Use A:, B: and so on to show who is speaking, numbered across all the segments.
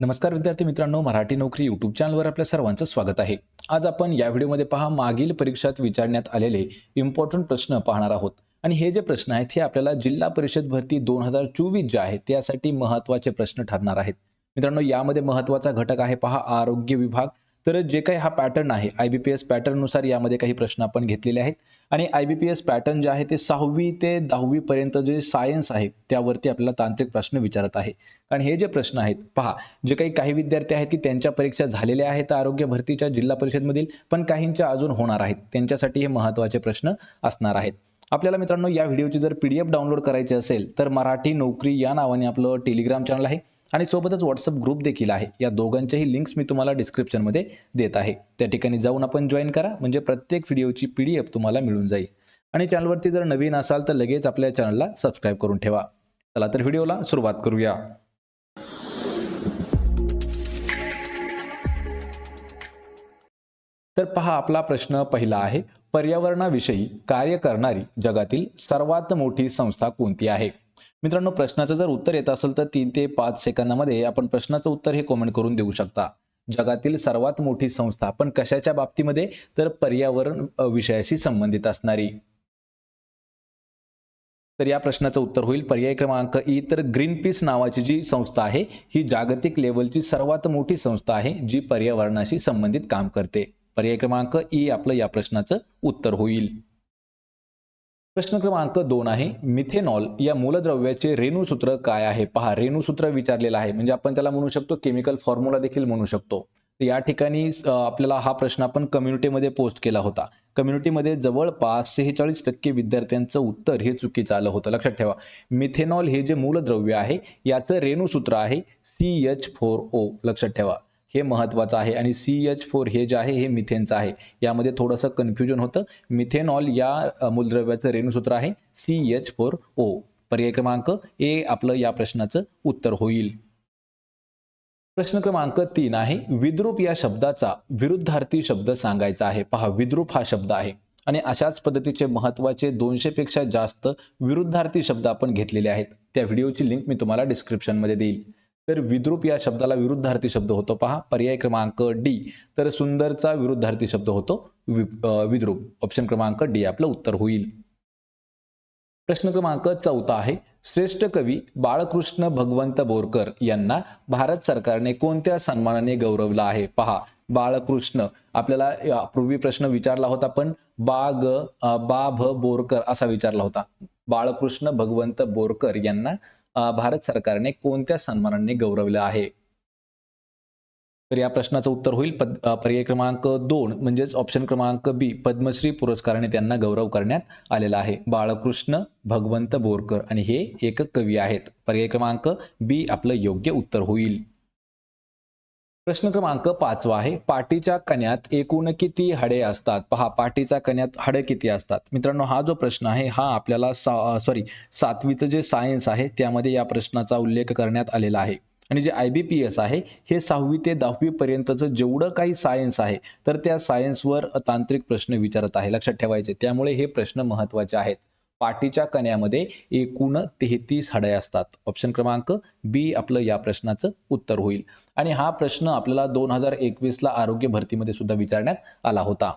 A: नमस्कार विद्यार्थी मित्रांनो मराठी नोकरी यूट्यूब चॅनलवर आपल्या सर्वांचं स्वागत आहे. आज आपण या व्हिडिओमध्ये पहा मागील परीक्षात विचारण्यात आलेले इम्पॉर्टंट प्रश्न पाहणार आहोत. आणि हे जे प्रश्न आहेत हे आपल्याला जिल्हा परिषद भरती दोन हजार चोवीस जे आहे त्यासाठी महत्त्वाचे प्रश्न ठरणार आहेत. मित्रांनो यामध्ये महत्त्वाचा घटक आहे पहा आरोग्य विभाग तर जे काही हा पॅटर्न आहे आय बी पी एस पॅटर्ननुसार यामध्ये काही प्रश्न आपण घेतलेले आहेत. आणि I B P S pattern जे आहे ते सहावी ते दहावीपर्यंत जे सायन्स आहे त्यावरती आपल्याला तांत्रिक प्रश्न विचारत आहे. कारण हे जे प्रश्न आहेत पहा जे काही काही विद्यार्थी आहेत की त्यांच्या परीक्षा झालेल्या आहेत आरोग्य भरतीच्या जिल्हा परिषदमधील पण काहींच्या अजून होणार आहेत. त्यांच्यासाठी हे महत्त्वाचे प्रश्न असणार आहेत. आपल्याला मित्रांनो या व्हिडिओची जर पी डी एफ डाउनलोड करायची असेल तर मराठी नोकरी या नावाने आपलं टेलिग्राम चॅनल आहे. आणि सोबतच व्हॉट्सअप ग्रुप देखील आहे. या दोघांच्याही लिंक्स मी तुम्हाला डिस्क्रिप्शनमध्ये देत आहे. त्या ठिकाणी जाऊन आपण जॉईन करा म्हणजे प्रत्येक व्हिडिओची पी डी एफ तुम्हाला मिळून जाईल. आणि चॅनलवरती जर नवीन असाल तर लगेच आपल्या चॅनलला सबस्क्राईब करून ठेवा. चला तर व्हिडिओला सुरुवात करूया. तर पहा आपला प्रश्न पहिला आहे. पर्यावरणाविषयी कार्य करणारी जगातील सर्वात मोठी संस्था कोणती आहे? मित्रांनो प्रश्नाचं जर उत्तर येत असेल तर तीन ते पाच सेकंदामध्ये आपण प्रश्नाचं उत्तर हे कॉमेंट करून देऊ शकता. जगातील सर्वात मोठी संस्था पण कशाच्या बाबतीमध्ये? तर पर्यावरण विषयाशी संबंधित असणारी. तर या प्रश्नाचं उत्तर होईल. पर्याय क्रमांक ई तर ग्रीन पीस नावाची जी संस्था आहे ही जागतिक लेवलची सर्वात मोठी संस्था आहे जी पर्यावरणाशी संबंधित काम करते. पर्याय क्रमांक ई आपलं या प्रश्नाचं उत्तर होईल. प्रश्न क्रमांक दोन आहे मिथेनॉल या मूलद्रव्याचे रेणूसूत्र काय आहे? पहा रेणूसूत्र विचारलेलं आहे. म्हणजे आपण त्याला म्हणू शकतो केमिकल फॉर्म्युला देखील म्हणू शकतो. या ठिकाणी आपल्याला हा प्रश्न आपण कम्युनिटीमध्ये पोस्ट केला होता. कम्युनिटीमध्ये जवळपास सेहेचाळीस टक्के विद्यार्थ्यांचं उत्तर हे चुकीचं आलं होतं. लक्षात ठेवा. मिथेनॉल हे जे मूलद्रव्य आहे याचं रेणूसूत्र आहे सी एच फोर ओ लक्षात ठेवा. हे महत्त्वाचं आहे. आणि सी एच फोर हे जे आहे हे मिथेनचं आहे. यामध्ये थोडंसं कन्फ्युजन होतं. मिथेनॉल या मूलद्रव्याचं रेणूसूत्र आहे. सी एच फोर ओ पर्याय क्रमांक ए आपलं या प्रश्नाचं उत्तर होईल. प्रश्न क्रमांक तीन आहे. विद्रूप या शब्दाचा विरुद्धार्थी शब्द सांगायचा आहे. पहा विद्रूप हा शब्द आहे. आणि अशाच पद्धतीचे महत्त्वाचे दोनशे पेक्षा जास्त विरुद्धार्थी शब्द आपण घेतलेले आहेत. त्या व्हिडिओची लिंक मी तुम्हाला डिस्क्रिप्शनमध्ये देईल. तर विद्रूप या शब्दाला विरुद्धार्थी शब्द होतो. पहा पर्याय क्रमांक डी. तर सुंदरचा विरुद्धार्थी शब्द होतो विद्रूप. ऑप्शन क्रमांक डी आपलं उत्तर होईल. प्रश्न क्रमांक चौथा आहे. श्रेष्ठ कवी बाळकृष्ण भगवंत बोरकर यांना भारत सरकारने कोणत्या सन्मानाने गौरवलं आहे? पहा बाळकृष्ण. आपल्याला पूर्वी प्रश्न विचारला होता पण बा ग बा भ बोरकर असा विचारला होता. बाळकृष्ण भगवंत बोरकर यांना भारत सरकारने कोणत्या सन्मानाने गौरवलं आहे? तर या प्रश्नाचं उत्तर होईल. पद पर्याय क्रमांक दोन म्हणजेच ऑप्शन क्रमांक बी पद्मश्री पुरस्काराने त्यांना गौरव करण्यात आलेला आहे. बाळकृष्ण भगवंत बोरकर आणि हे एक कवी आहेत. पर्याय क्रमांक बी आपलं योग्य उत्तर होईल. प्रश्न क्रमांक पाचवा आहे पाठीच्या कण्यात एकूण किती हाडे असतात? पहा पाठीच्या कण्यात हाडे किती असतात? मित्रांनो हा जो प्रश्न आहे हा आपल्याला सा सॉरी सातवीचं जे सायन्स आहे त्यामध्ये या प्रश्नाचा उल्लेख करण्यात आलेला आहे. आणि जे आय बी पी एस आहे हे सहावी ते दहावी पर्यंतचं जेवढं काही सायन्स आहे तर त्या सायन्सवर तांत्रिक प्रश्न विचारत आहे. लक्षात ठेवायचे त्यामुळे हे प्रश्न महत्त्वाचे आहेत. पाठीच्या कण्यामध्ये एकूण तेहतीस हाडे असतात. ऑप्शन क्रमांक बी आपलं या प्रश्नाचं उत्तर होईल. आणि हा प्रश्न आपल्याला दोन हजार एकवीसला आरोग्य भरतीमध्ये सुद्धा विचारण्यात आला होता.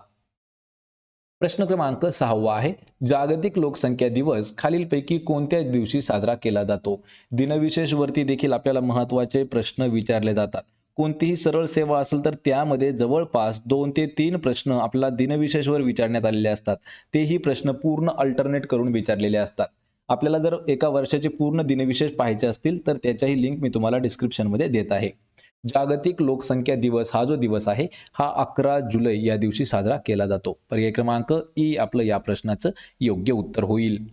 A: प्रश्न क्रमांक सहावा आहे जागतिक लोकसंख्या दिवस खालीलपैकी कोणत्या दिवशी साजरा केला जातो? दिनविशेषवरती देखील आपल्याला महत्त्वाचे प्रश्न विचारले जातात. कोणतीही सरळ सेवा असेल तर त्यामध्ये जवळपास दोन ते तीन प्रश्न आपल्याला दिनविशेषवर विचारण्यात आलेले असतात. तेही प्रश्न पूर्ण अल्टरनेट करून विचारलेले असतात. आपल्याला जर एका वर्षाचे पूर्ण दिनविशेष पाहायचे असतील तर त्याच्याही लिंक मी तुम्हाला डिस्क्रिप्शनमध्ये देत आहे. जागतिक लोकसंख्या दिवस हा जो दिवस आहे हा अकरा जुलै या दिवशी साजरा केला जातो. पर्याय क्रमांक ई आपलं या प्रश्नाचं योग्य उत्तर होईल.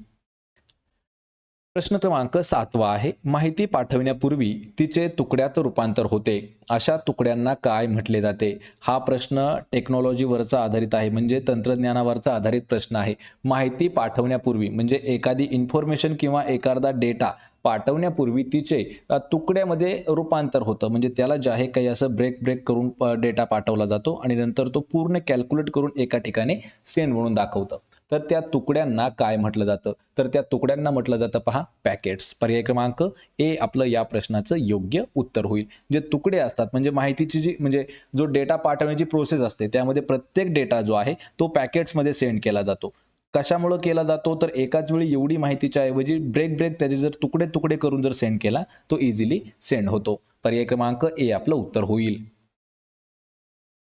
A: प्रश्न क्रमांक सातवा आहे. माहिती पाठवण्यापूर्वी तिचे तुकड्यात रूपांतर होते. अशा तुकड्यांना काय म्हटले जाते? हा प्रश्न टेक्नॉलॉजीवरचा आधारित आहे म्हणजे तंत्रज्ञानावरचा आधारित प्रश्न आहे. माहिती पाठवण्यापूर्वी म्हणजे एखादी इन्फॉर्मेशन किंवा एखादा डेटा पाठवण्यापूर्वी तिचे तुकड्यामध्ये रूपांतर होतं. म्हणजे त्याला जे आहे काही असं ब्रेक ब्रेक करून डेटा पाठवला जातो आणि नंतर तो पूर्ण कॅल्क्युलेट करून एका ठिकाणी सेंड म्हणून दाखवतं. तर त्या तुकड्यांना काय म्हटलं जातं? तर त्या तुकड्यांना म्हटलं जातं पहा पॅकेट्स पर्याय क्रमांक ए आपलं या प्रश्नाचं योग्य उत्तर होईल. जे तुकडे असतात म्हणजे माहितीची जी म्हणजे जो डेटा पाठवण्याची प्रोसेस असते त्यामध्ये प्रत्येक डेटा जो आहे तो पॅकेट्समध्ये सेंड केला जातो. कशामुळं केला जातो? तर एकाच वेळी एवढी माहितीच्या ऐवजी ब्रेक ब्रेक त्याचे जर तुकडे तुकडे करून जर सेंड केला तो इझिली सेंड होतो. पर्याय क्रमांक ए आपलं उत्तर होईल.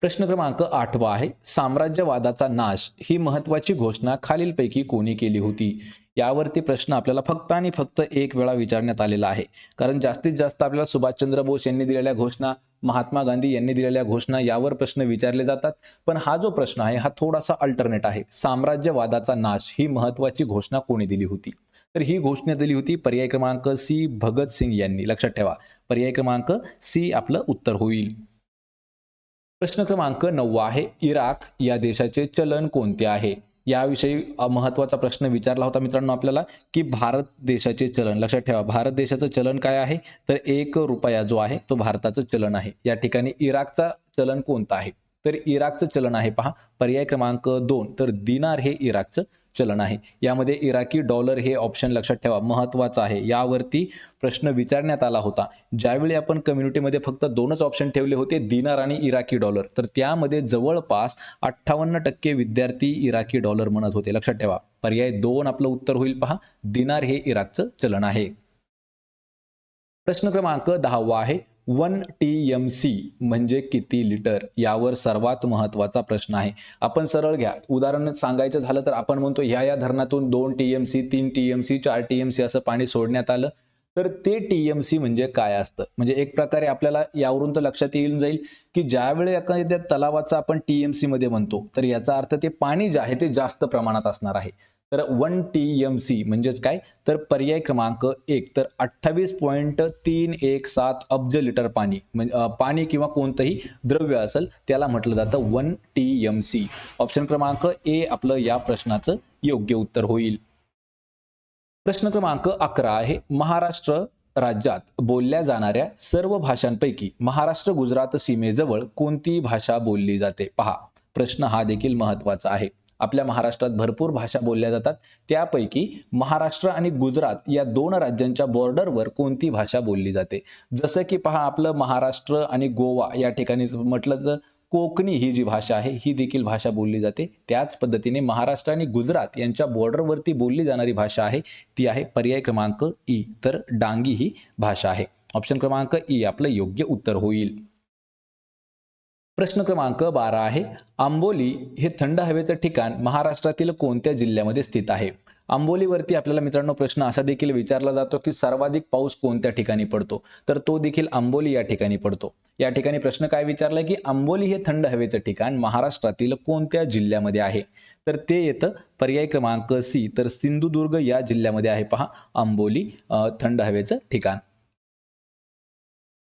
A: प्रश्न क्रमांक आठवा आहे. साम्राज्यवादाचा नाश ही महत्वाची घोषणा खालीलपैकी कोणी केली होती? यावरती प्रश्न आपल्याला फक्त आणि फक्त एक वेळा विचारण्यात आलेला आहे. कारण जास्तीत जास्त आपल्याला सुभाषचंद्र बोस यांनी दिलेल्या घोषणा महात्मा गांधी यांनी दिलेल्या घोषणा यावर प्रश्न विचारले जातात. पण हा जो प्रश्न आहे हा थोडासा अल्टरनेट आहे. साम्राज्यवादाचा नाश ही महत्वाची घोषणा कोणी दिली होती? तर ही घोषणा दिली होती पर्याय क्रमांक सी भगतसिंग यांनी. लक्षात ठेवा. पर्याय क्रमांक सी आपलं उत्तर होईल. प्रश्न क्रमांक नववा आहे इराक या देशाचे चलन कोणते आहे? याविषयी महत्त्वाचा महत्त्वाचा प्रश्न विचारला होता मित्रांनो आपल्याला की भारत देशाचे चलन लक्षात ठेवा भारत देशाचं चलन काय आहे? तर एक रुपया जो आहे तो भारताचं चलन आहे. या ठिकाणी इराकचा चलन कोणतं आहे? तर इराकचं चलन आहे पहा पर्याय क्रमांक दोन तर दिनार हे इराकचं चलन आहे. यामध्ये इराकी डॉलर हे ऑप्शन लक्षात ठेवा महत्वाचं आहे. यावरती प्रश्न विचारण्यात आला होता. ज्यावेळी आपण कम्युनिटीमध्ये फक्त दोनच ऑप्शन ठेवले होते दिनार आणि इराकी डॉलर तर त्यामध्ये जवळपास अठ्ठावन्न टक्के विद्यार्थी इराकी डॉलर म्हणत होते. लक्षात ठेवा. पर्याय दोन आपलं उत्तर होईल. पहा दिनार हे इराकचं चलन आहे. प्रश्न क्रमांक दहावा आहे. वन टी एम सी म्हणजे किती लिटर यावर सर्वात महत्त्वाचा प्रश्न आहे. आपण सरळ घ्या. उदाहरण सांगायचं झालं तर आपण म्हणतो ह्या या धरणातून दोन टी एम सी तीन टी एम सी चार टी एम सी असं पाणी सोडण्यात आलं. तर ते टी एम सी म्हणजे काय असतं? म्हणजे एक प्रकारे आपल्याला यावरून तर लक्षात येऊन जाईल की ज्यावेळी एखाद्या तलावाचा आपण टी एम सी मध्ये म्हणतो तर याचा अर्थ ते पाणी जे आहे ते जास्त प्रमाणात असणार आहे. तर वन टी एम सी म्हणजेच काय? तर पर्याय क्रमांक एक. तर अठ्ठावीस पॉईंट तीन एक सात अब्ज लिटर पाणी म्हणजे पाणी किंवा कोणतंही द्रव्य असेल त्याला म्हटलं जातं one T M C option क्रमांक ए आपलं या प्रश्नाचं योग्य उत्तर होईल. प्रश्न क्रमांक अकरा आहे. महाराष्ट्र राज्यात बोलल्या जाणाऱ्या सर्व भाषांपैकी महाराष्ट्र गुजरात सीमेजवळ कोणती भाषा बोलली जाते? पहा. प्रश्न हा देखील महत्त्वाचा आहे. आपल्या महाराष्ट्रात भरपूर भाषा बोलल्या जातात. त्यापैकी महाराष्ट्र आणि गुजरात या दोन राज्यांच्या बॉर्डरवर कोणती भाषा बोलली जाते? जसं की पहा आपलं महाराष्ट्र आणि गोवा या ठिकाणी म्हटलं तर कोकणी ही जी भाषा आहे ही देखील भाषा बोलली जाते. त्याच पद्धतीने महाराष्ट्र आणि गुजरात यांच्या बॉर्डरवरती बोलली जाणारी भाषा आहे ती आहे पर्याय क्रमांक ई. तर डांगी ही भाषा आहे. ऑप्शन क्रमांक ई आपलं योग्य उत्तर होईल. प्रश्न क्रमांक बारा आहे. आंबोली हे थंड हवेचं ठिकाण महाराष्ट्रातील कोणत्या जिल्ह्यामध्ये स्थित आहे? आंबोलीवरती आपल्याला मित्रांनो प्रश्न असा देखील विचारला जातो की सर्वाधिक पाऊस कोणत्या ठिकाणी पडतो? तर तो देखील आंबोली या ठिकाणी पडतो. या ठिकाणी प्रश्न काय विचारला की आंबोली हे थंड हवेचं ठिकाण महाराष्ट्रातील कोणत्या जिल्ह्यामध्ये आहे? तर ते येतं पर्याय क्रमांक सी. तर सिंधुदुर्ग या जिल्ह्यामध्ये आहे पहा. आंबोली थंड हवेचं ठिकाण.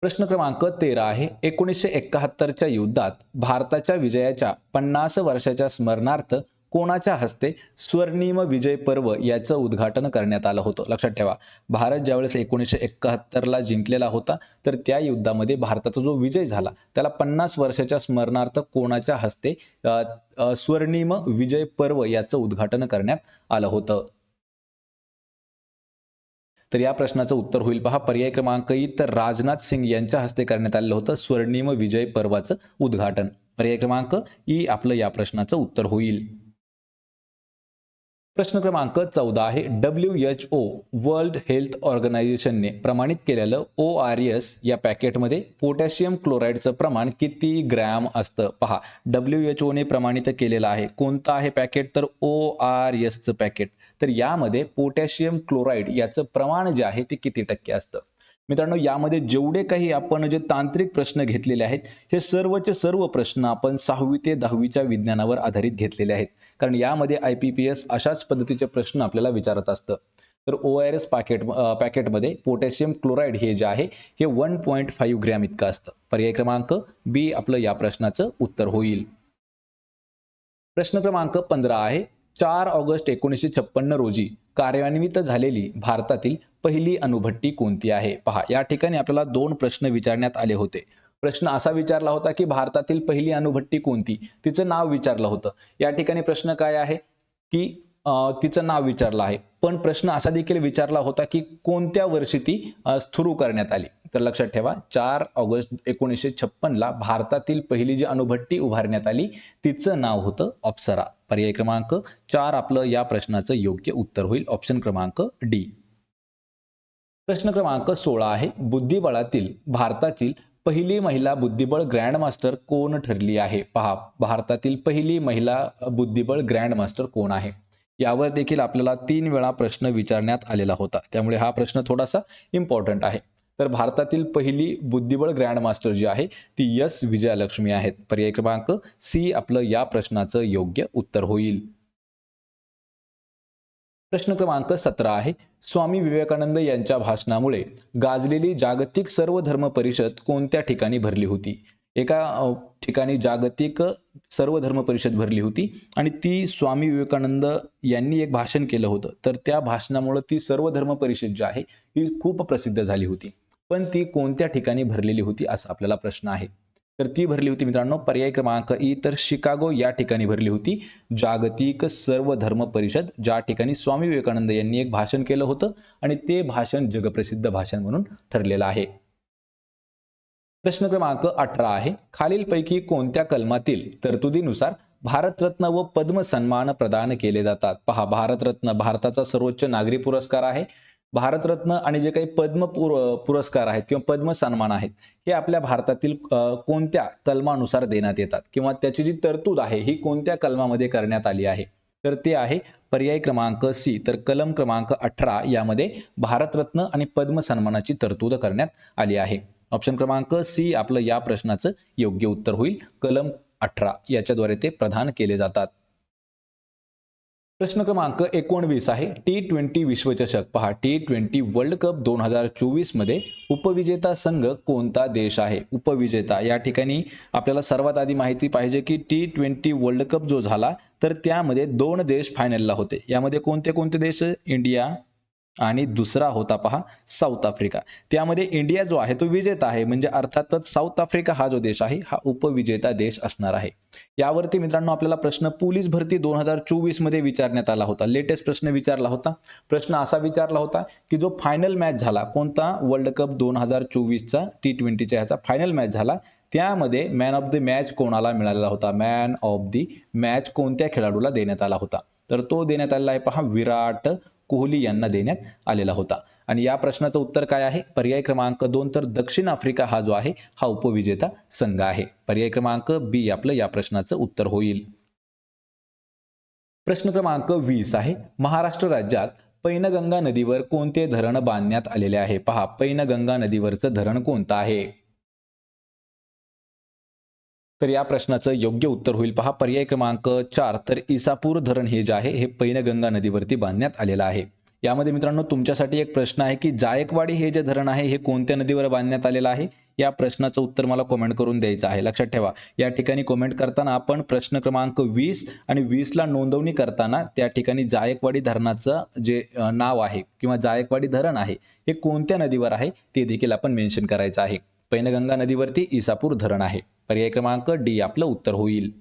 A: प्रश्न क्रमांक तेरा आहे. एकोणीसशे एकाहत्तरच्या युद्धात भारताच्या विजयाच्या पन्नास वर्षाच्या स्मरणार्थ कोणाच्या हस्ते स्वर्णिम विजय पर्व याचं उद्घाटन करण्यात आलं होतं? लक्षात ठेवा. भारत ज्यावेळेस एकोणीसशे एकाहत्तरला जिंकलेला होता तर त्या युद्धामध्ये भारताचा जो विजय झाला त्याला पन्नास वर्षाच्या स्मरणार्थ कोणाच्या हस्ते स्वर्णिम विजय पर्व याचं उद्घाटन करण्यात आलं होतं? तर या प्रश्नाचं उत्तर होईल पहा. पर्याय क्रमांक तर राजनाथ सिंग यांच्या हस्ते करण्यात आलेलं होतं स्वर्णिम विजय पर्वाचं उद्घाटन. पर्याय क्रमांक ई आपलं या प्रश्नाचं उत्तर होईल. प्रश्न क्रमांक चौदा आहे. W H O world health ऑर्गनायझेशनने प्रमाणित केलेलं ओ आर एस या पॅकेटमध्ये पोटॅशियम क्लोराईडचं प्रमाण किती ग्रॅम असतं? पहा. डब्ल्यू एच ओने प्रमाणित केलेलं आहे. कोणतं आहे पॅकेट? तर ओ आर एसचं पॅकेट. तर यामध्ये पोटॅशियम क्लोराईड याचं प्रमाण जे आहे ते किती टक्के असतं? मित्रांनो यामध्ये जेवढे काही आपण जे तांत्रिक प्रश्न घेतलेले आहेत हे सर्वचे सर्व प्रश्न आपण सहावी ते दहावीच्या विज्ञानावर आधारित घेतलेले आहेत. कारण यामध्ये आय पी पी एस अशाच पद्धतीचे प्रश्न आपल्याला विचारत असतं. तर ओ आर एस पॅकेट पॅकेटमध्ये पोटॅशियम क्लोराईड हे जे आहे हे वन पॉईंट फाईव्ह ग्रॅम इतकं असतं. पर्याय क्रमांक बी आपलं या प्रश्नाचं उत्तर होईल. प्रश्न क्रमांक पंधरा आहे चार ऑगस्ट एकोणीसशे छप्पन्न रोजी कार्यान्वित झालेली भारतातील पहिली अणुभट्टी कोणती आहे? पहा या ठिकाणी आपल्याला दोन प्रश्न विचारण्यात आले होते. प्रश्न असा विचारला होता की भारतातील पहिली अणुभट्टी कोणती? तिचं नाव विचारलं होतं. या ठिकाणी प्रश्न काय आहे? की तिचं नाव विचारलं आहे. पण प्रश्न असा देखील विचारला होता की कोणत्या वर्षी ती स्थुरू सुरू करण्यात आली? तर लक्षात ठेवा चार ऑगस्ट एकोणीसशे छप्पनला भारतातील पहिली जी अणुभट्टी उभारण्यात आली तिचं नाव होतं अप्सरा. पर्याय क्रमांक चार आपलं या प्रश्नाचं योग्य उत्तर होईल. ऑप्शन क्रमांक डी प्रश्न क्रमांक सोळा आहे. बुद्धिबळातील भारतातील पहिली महिला बुद्धिबळ ग्रँडमास्टर कोण ठरली आहे? पहा भारतातील पहिली महिला बुद्धिबळ ग्रँडमास्टर कोण आहे? यावर देखील आपल्याला तीन वेळा प्रश्न विचारण्यात आलेला होता. त्यामुळे हा प्रश्न थोडासा इम्पॉर्टंट आहे. तर भारतातील पहिली बुद्धिबळ ग्रँडमास्टर जी आहे ती यस विजयालक्ष्मी आहेत. पर्याय क्रमांक सी आपलं या प्रश्नाचं योग्य उत्तर होईल. प्रश्न क्रमांक सतरा आहे. स्वामी विवेकानंद यांच्या भाषणामुळे गाजलेली जागतिक सर्व धर्म परिषद कोणत्या ठिकाणी भरली होती? एका ठिकाणी जागतिक सर्व धर्म परिषद भरली होती आणि ती स्वामी विवेकानंद यांनी एक भाषण केलं होतं. तर त्या भाषणामुळे ती सर्व धर्म परिषद जी आहे ही खूप प्रसिद्ध झाली होती. पण ती कोणत्या ठिकाणी भरलेली होती असा आपल्याला प्रश्न आहे. तर ती भरली होती मित्रांनो पर्याय क्रमांक ई तर शिकागो या ठिकाणी भरली होती. जागतिक सर्व धर्म परिषद ज्या ठिकाणी स्वामी विवेकानंद यांनी एक भाषण केलं होतं आणि ते भाषण जगप्रसिद्ध भाषण म्हणून ठरलेलं आहे. प्रश्न क्रमांक अठरा आहे. खालीलपैकी कोणत्या कलमातील तरतुदीनुसार भारतरत्न व पद्म सन्मान प्रदान केले जातात? पहा भारतरत्न भारताचा सर्वोच्च नागरी पुरस्कार आहे. भारतरत्न आणि जे काही पद्म पुर पुरस्कार आहेत किंवा पद्म सन्मान आहेत हे आपल्या भारतातील कोणत्या कलमानुसार देण्यात येतात? किंवा त्याची जी तरतूद आहे ही कोणत्या कलमामध्ये करण्यात आली आहे? तर ते आहे पर्याय क्रमांक सी तर कलम क्रमांक अठरा यामध्ये भारतरत्न आणि पद्म सन्मानाची तरतूद करण्यात आली आहे. ऑप्शन क्रमांक सी आपलं या प्रश्नाचं योग्य उत्तर होईल. कलम अठरा याच्याद्वारे ते प्रदान केले जातात. प्रश्न क्रमांक एकोणवीस आहे. टी ट्वेंटी विश्वचषक. पहा टी ट्वेंटी वर्ल्ड कप दोन हजार चोवीसमध्ये उपविजेता संघ कोणता देश आहे? उपविजेता. या ठिकाणी आपल्याला सर्वात आधी माहिती पाहिजे की टी ट्वेंटी वर्ल्ड कप जो झाला तर त्यामध्ये दोन देश फायनलला होते. यामध्ये कोणते कोणते देश? इंडिया आणि दुसरा होता पहा साऊथ आफ्रिका. त्यामध्ये इंडिया जो आहे तो विजेता आहे. म्हणजे अर्थातच साऊथ आफ्रिका हा जो देश आहे हा उपविजेता देश असणार आहे. यावरती मित्रांनो आपल्याला प्रश्न पोलीस भरती दोन हजार चोवीसमध्ये विचारण्यात आला होता. लेटेस्ट प्रश्न विचारला होता. प्रश्न असा विचारला होता की जो फायनल मॅच झाला कोणता वर्ल्ड कप दोन हजार चोवीसचा टी ट्वेंटीच्या ह्याचा फायनल मॅच झाला त्यामध्ये मॅन ऑफ द मॅच कोणाला मिळालेला होता? मॅन ऑफ द मॅच कोणत्या खेळाडूला देण्यात आला होता? तर तो देण्यात आलेला आहे पहा विराट कोहली यांना देण्यात आलेला होता. आणि या प्रश्नाचं उत्तर काय आहे? पर्याय क्रमांक दोन तर दक्षिण आफ्रिका हा जो आहे हा उपविजेता संघ आहे. पर्याय क्रमांक बी आपलं या प्रश्नाचं उत्तर होईल. प्रश्न क्रमांक वीस आहे. महाराष्ट्र राज्यात पैनगंगा नदीवर कोणते धरण बांधण्यात आलेले आहे? पहा पैनगंगा नदीवरचं धरण कोणतं आहे? तर या प्रश्नाचं योग्य उत्तर होईल. पहा पर्याय क्रमांक चार तर इसापूर धरण हे जे आहे हे पैनगंगा नदीवरती बांधण्यात आलेलं आहे. यामध्ये मित्रांनो तुमच्यासाठी एक प्रश्न आहे की जायकवाडी हे जे धरण आहे हे कोणत्या नदीवर बांधण्यात आलेलं आहे? या प्रश्नाचं उत्तर मला कॉमेंट करून द्यायचं आहे. लक्षात ठेवा या ठिकाणी कॉमेंट करताना आपण प्रश्न क्रमांक वीस आणि वीसला नोंदवणी करताना त्या ठिकाणी जायकवाडी धरणाचं जे नाव आहे किंवा जायकवाडी धरण आहे हे कोणत्या नदीवर आहे ते देखील आपण मेन्शन करायचं आहे. पैनगंगा नदीवरती इसापूर धरण आहे. पर्याय क्रमांक डी आपलं उत्तर होईल.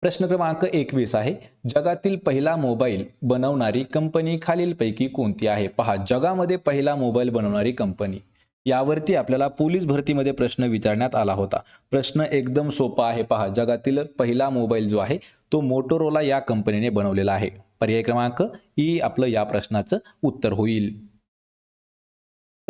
A: प्रश्न क्रमांक एकवीस आहे. जगातील पहिला मोबाईल बनवणारी कंपनी खालीलपैकी कोणती आहे? पहा जगामध्ये पहिला मोबाईल बनवणारी कंपनी. यावरती आपल्याला पोलीस भरतीमध्ये प्रश्न विचारण्यात आला होता. प्रश्न एकदम सोपा आहे. पहा जगातील पहिला मोबाईल जो आहे तो मोटोरोला या कंपनीने बनवलेला आहे. पर्याय क्रमांक ई आपलं या प्रश्नाचं उत्तर होईल.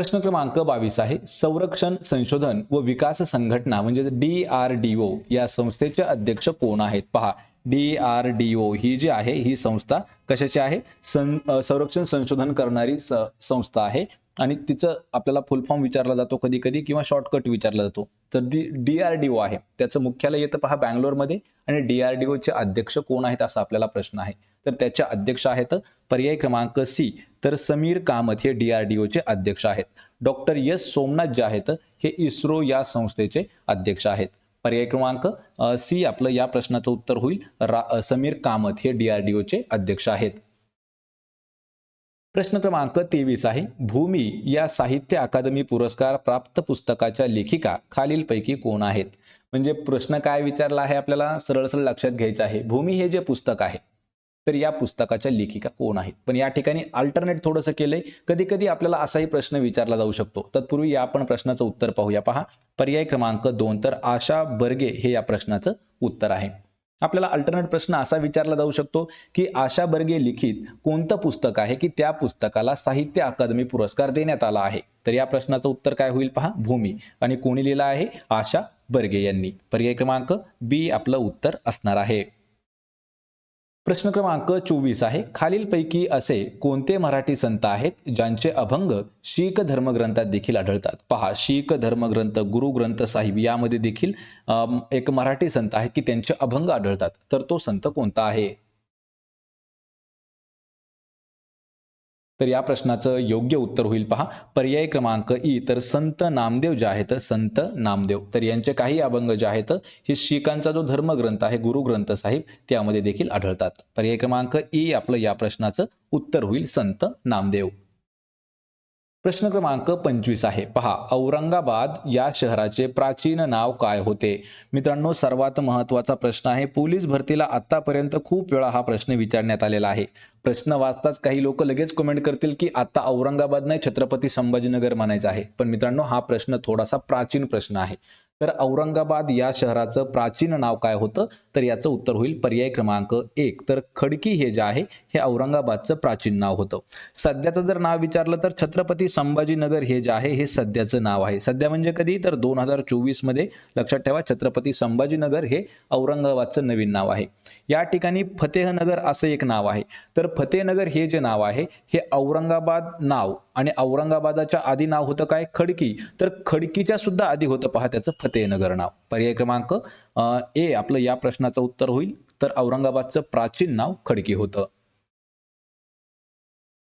A: प्रश्न क्रमांक बावीस आहे. संरक्षण संशोधन व विकास संघटना म्हणजे डी आर डी ओ या संस्थेचे अध्यक्ष कोण आहेत? पहा डी आर डी ओ ही जी आहे ही संस्था कशाची आहे? सं संरक्षण संशोधन करणारी संस्था आहे. आणि तिचं आपल्याला फुल फॉर्म विचारला जातो कधी कधी किंवा शॉर्टकट विचारला जातो. तर D D R D O आहे. त्याचं मुख्यालय येतं पहा बँगलोरमध्ये आणि डी आर डी ओचे अध्यक्ष कोण आहेत असा आपल्याला प्रश्न आहे. तर त्याच्या अध्यक्ष आहेत पर्याय क्रमांक सी तर समीर कामत हे डी आर डी ओचे अध्यक्ष आहेत. डॉक्टर एस सोमनाथ जे आहेत हे इस्रो या संस्थेचे अध्यक्ष आहेत. पर्याय क्रमांक सी आपलं या प्रश्नाचं उत्तर होईल. रा समीर कामत हे डी आर डी ओचे अध्यक्ष आहेत. प्रश्न क्रमांक तेवीस आहे. भूमी या साहित्य अकादमी पुरस्कार प्राप्त पुस्तकाच्या लेखिका खालीलपैकी कोण आहेत? म्हणजे प्रश्न काय विचारला आहे आपल्याला? सरळ सरळ लक्षात घ्यायचं आहे. भूमी हे जे पुस्तक आहे तर या पुस्तकाच्या लेखिका कोण आहेत? पण या ठिकाणी अल्टरनेट थोडंसं केलंय. कधी कधी आपल्याला असाही प्रश्न विचारला जाऊ शकतो. तत्पूर्वी या आपण प्रश्नाचं उत्तर पाहूया. पहा पर्याय क्रमांक दोन तर आशा बर्गे हे या प्रश्नाचं उत्तर आहे. आपल्याला अल्टरनेट प्रश्न असा विचारला जाऊ शकतो की आशा बर्गे लिखित कोणतं पुस्तक आहे की त्या पुस्तकाला साहित्य अकादमी पुरस्कार देण्यात आला आहे? तर या प्रश्नाचं उत्तर काय होईल पहा? भूमी. आणि कोणी लिहिलं आहे? आशा बर्गे यांनी. पर्याय क्रमांक बी आपलं उत्तर असणार आहे. प्रश्न क्रमांक चोवीस आहे. खालीलपैकी असे कोणते मराठी संत आहेत ज्यांचे अभंग शीख धर्मग्रंथात देखील आढळतात? पहा शीख धर्मग्रंथ गुरु ग्रंथ साहिब यामध्ये देखील एक मराठी संत आहेत की त्यांचे अभंग आढळतात. तर तो संत कोणता आहे? तर या प्रश्नाचं योग्य उत्तर होईल पहा. पर्याय क्रमांक ई तर संत नामदेव जे आहेत संत नामदेव. तर यांचे काही अभंग जे आहेत हे शीखांचा जो धर्मग्रंथ आहे गुरुग्रंथ साहिब त्यामध्ये देखील आढळतात. पर्याय क्रमांक ई आपलं या प्रश्नाचं उत्तर होईल संत नामदेव. प्रश्न क्रमांक पंचवीस आहे. पहा औरंगाबाद या शहराचे प्राचीन नाव काय होते? मित्रांनो सर्वात महत्त्वाचा प्रश्न आहे. पोलीस भरतीला आतापर्यंत खूप वेळा हा प्रश्न विचारण्यात आलेला आहे. प्रश्न वाचताच काही लोक लगेच कमेंट करतील की आता औरंगाबाद नाही छत्रपती संभाजीनगर म्हणायचं आहे. पण मित्रांनो हा प्रश्न थोडासा प्राचीन प्रश्न आहे. तर औरंगाबाद या शहराचं प्राचीन नाव काय होतं? तर याचं उत्तर होईल पर्याय क्रमांक एक. तर खडकी हे जे आहे हे औरंगाबादचं प्राचीन नाव होतं. सध्याचं जर नाव विचारलं तर छत्रपती संभाजीनगर हे जे आहे हे सध्याचं नाव आहे. सध्या म्हणजे कधी? तर दोन हजार चोवीसमध्ये लक्षात ठेवा छत्रपती संभाजीनगर हे औरंगाबादचं नवीन नाव आहे. या ठिकाणी फतेहनगर असं एक नाव आहे. तर फतेहनगर हे जे नाव आहे हे औरंगाबाद नाव आणि औरंगाबादाच्या आधी नाव होतं काय? खडकी. तर खडकीच्या सुद्धा आधी होतं पहा त्याचं फतेहनगर नाव. पर्याय क्रमांक ए आपलं या प्रश्नाचं उत्तर होईल. तर औरंगाबादचं प्राचीन नाव खडकी होतं.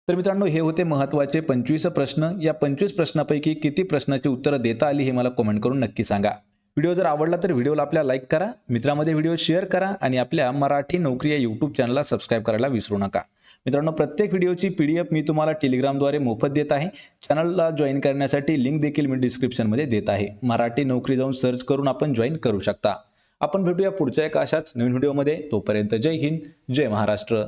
A: तर मित्रांनो हे होते महत्त्वाचे पंचवीस प्रश्न. या पंचवीस प्रश्नापैकी किती प्रश्नाची उत्तरं देता आली हे मला कमेंट करून नक्की सांगा. व्हिडिओ जर आवडला तर व्हिडिओला आपल्या लाईक करा मित्रामध्ये व्हिडिओ शेअर करा आणि आपल्या मराठी नोकरी या यूट्यूब चॅनलला सबस्क्राईब करायला विसरू नका. मित्रांनो प्रत्येक व्हिडिओची पी डी एफ मी तुम्हाला टेलिग्रामद्वारे मोफत देत आहे. चॅनलला जॉईन करण्यासाठी लिंक देखील मी डिस्क्रिप्शनमध्ये देत आहे. मराठी नोकरी जाऊन सर्च करून आपण जॉईन करू शकता. आपण भेटूया पुढच्या एका अशाच नवीन व्हिडिओमध्ये. तोपर्यंत जय हिंद जय महाराष्ट्र.